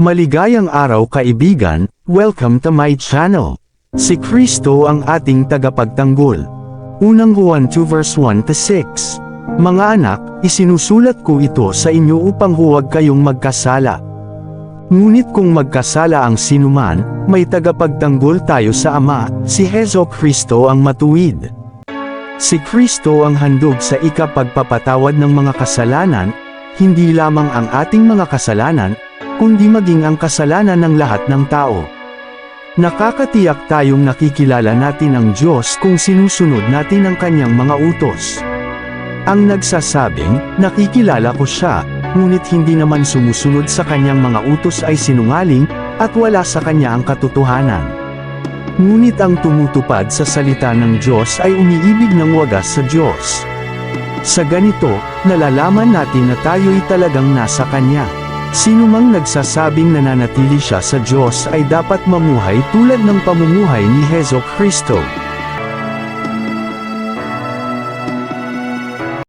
Maligayang araw kaibigan, welcome to my channel. Si Kristo ang ating tagapagtanggol. Unang Juan 2 verse 1 to 6. Mga anak, isinusulat ko ito sa inyo upang huwag kayong magkasala. Ngunit kung magkasala ang sinuman, may tagapagtanggol tayo sa Ama, si Hezo Kristo ang matuwid. Si Kristo ang handog sa ikapagpapatawad ng mga kasalanan, hindi lamang ang ating mga kasalanan, kundi maging ang kasalanan ng lahat ng tao. Nakakatiyak tayong nakikilala natin ang Diyos kung sinusunod natin ang kanyang mga utos. Ang nagsasabing, nakikilala ko siya, ngunit hindi naman sumusunod sa kanyang mga utos ay sinungaling, at wala sa kanya ang katotohanan. Ngunit ang tumutupad sa salita ng Diyos ay umiibig ng wagas sa Diyos. Sa ganito, nalalaman natin na tayo'y talagang nasa Kanya. Sino mang nagsasabing nananatili siya sa Diyos ay dapat mamuhay tulad ng pamumuhay ni Hezo Kristo.